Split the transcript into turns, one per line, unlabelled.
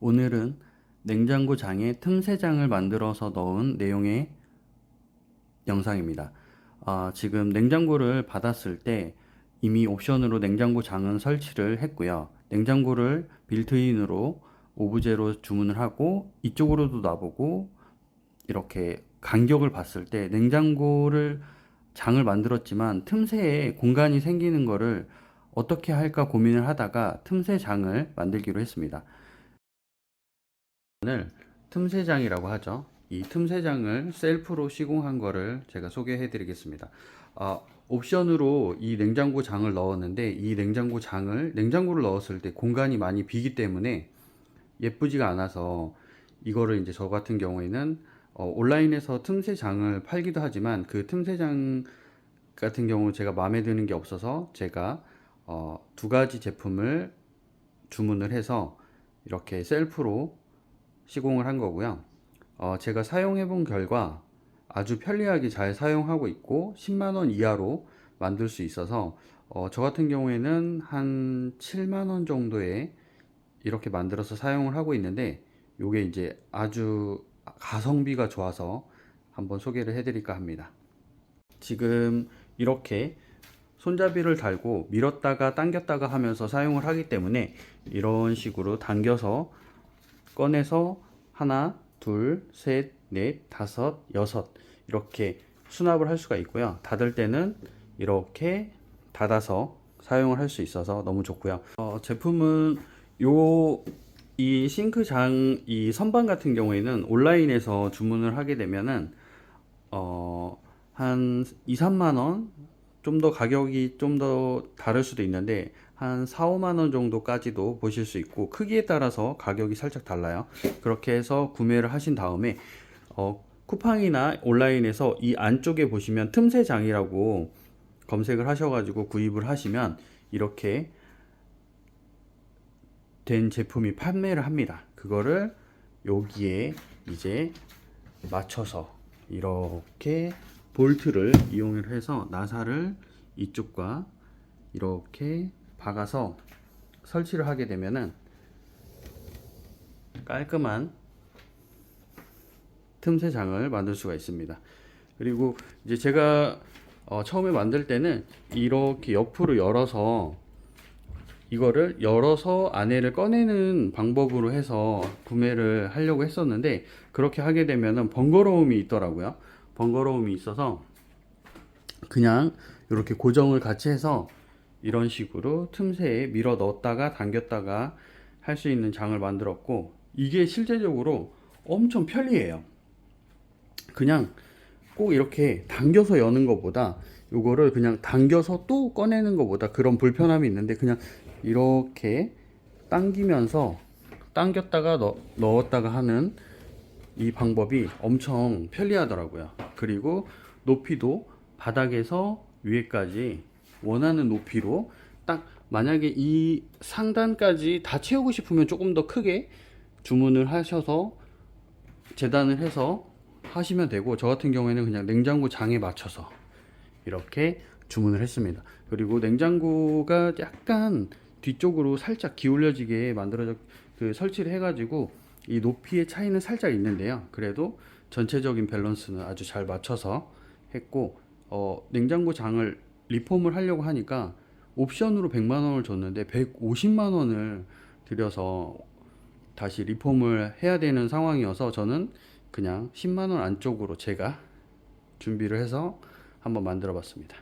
오늘은 냉장고 장에 틈새장을 만들어서 넣은 내용의 영상입니다. 아, 지금 냉장고를 받았을 때 이미 옵션으로 냉장고 장은 설치를 했고요. 냉장고를 빌트인으로 오브제로 주문을 하고 이쪽으로도 놔보고 이렇게 간격을 봤을 때 냉장고를 장을 만들었지만 틈새에 공간이 생기는 거를 어떻게 할까 고민을 하다가 틈새 장을 만들기로 했습니다. 을 틈새장이라고 하죠. 이 틈새장을 셀프로 시공한 거를 제가 소개해 드리겠습니다. 아, 옵션으로 이 냉장고 장을 넣었는데 이 냉장고 장을 냉장고를 넣었을 때 공간이 많이 비기 때문에 예쁘지가 않아서 이거를 이제 저 같은 경우에는 어, 온라인에서 틈새장을 팔기도 하지만 그 틈새장 같은 경우 제가 마음에 드는 게 없어서 제가 어, 두 가지 제품을 주문을 해서 이렇게 셀프로 시공을 한 거고요. 어, 제가 사용해 본 결과 아주 편리하게 잘 사용하고 있고 10만 원 이하로 만들 수 있어서 어, 저 같은 경우에는 한 7만 원 정도에 이렇게 만들어서 사용을 하고 있는데 요게 이제 아주 가성비가 좋아서 한번 소개를 해드릴까 합니다. 지금 이렇게 손잡이를 달고 밀었다가 당겼다가 하면서 사용을 하기 때문에 이런 식으로 당겨서 꺼내서 하나, 둘, 셋, 넷, 다섯, 여섯 이렇게 수납을 할 수가 있고요. 닫을 때는 이렇게 닫아서 사용을 할 수 있어서 너무 좋고요. 어, 제품은 요 이 싱크장 이 선반 같은 경우에는 온라인에서 주문을 하게 되면은 어, 한 2, 3만 원 좀 더 가격이 좀 더 다를 수도 있는데 한 4, 5만 원 정도까지도 보실 수 있고 크기에 따라서 가격이 살짝 달라요. 그렇게 해서 구매를 하신 다음에 어, 쿠팡이나 온라인에서 이 안쪽에 보시면 틈새장이라고 검색을 하셔가지고 구입을 하시면 이렇게 된 제품이 판매를 합니다. 그거를 여기에 이제 맞춰서 이렇게 볼트를 이용을 해서 나사를 이쪽과 이렇게 박아서 설치를 하게 되면은 깔끔한 틈새 장을 만들 수가 있습니다. 그리고 이제 제가 어, 처음에 만들 때는 이렇게 옆으로 열어서 이거를 열어서 안에를 꺼내는 방법으로 해서 구매를 하려고 했었는데 그렇게 하게 되면은 번거로움이 있더라고요. 번거로움이 있어서 그냥 이렇게 고정을 같이 해서 이런 식으로 틈새에 밀어 넣었다가 당겼다가 할 수 있는 장을 만들었고 이게 실제적으로 엄청 편리해요. 그냥 꼭 이렇게 당겨서 여는 것보다 요거를 그냥 당겨서 또 꺼내는 것보다 그런 불편함이 있는데 그냥 이렇게 당기면서 당겼다가 넣, 넣었다가 하는 이 방법이 엄청 편리하더라고요. 그리고 높이도 바닥에서 위에까지 원하는 높이로 딱 만약에 이 상단까지 다 채우고 싶으면 조금 더 크게 주문을 하셔서 재단을 해서 하시면 되고 저 같은 경우에는 그냥 냉장고 장에 맞춰서 이렇게 주문을 했습니다. 그리고 냉장고가 약간 뒤쪽으로 살짝 기울여지게 만들어져 그 설치를 해 가지고 이 높이의 차이는 살짝 있는데요. 그래도 전체적인 밸런스는 아주 잘 맞춰서 했고 어, 냉장고 장을 리폼을 하려고 하니까 옵션으로 100만 원을 줬는데 150만 원을 들여서 다시 리폼을 해야 되는 상황이어서 저는 그냥 10만 원 안쪽으로 제가 준비를 해서 한번 만들어 봤습니다.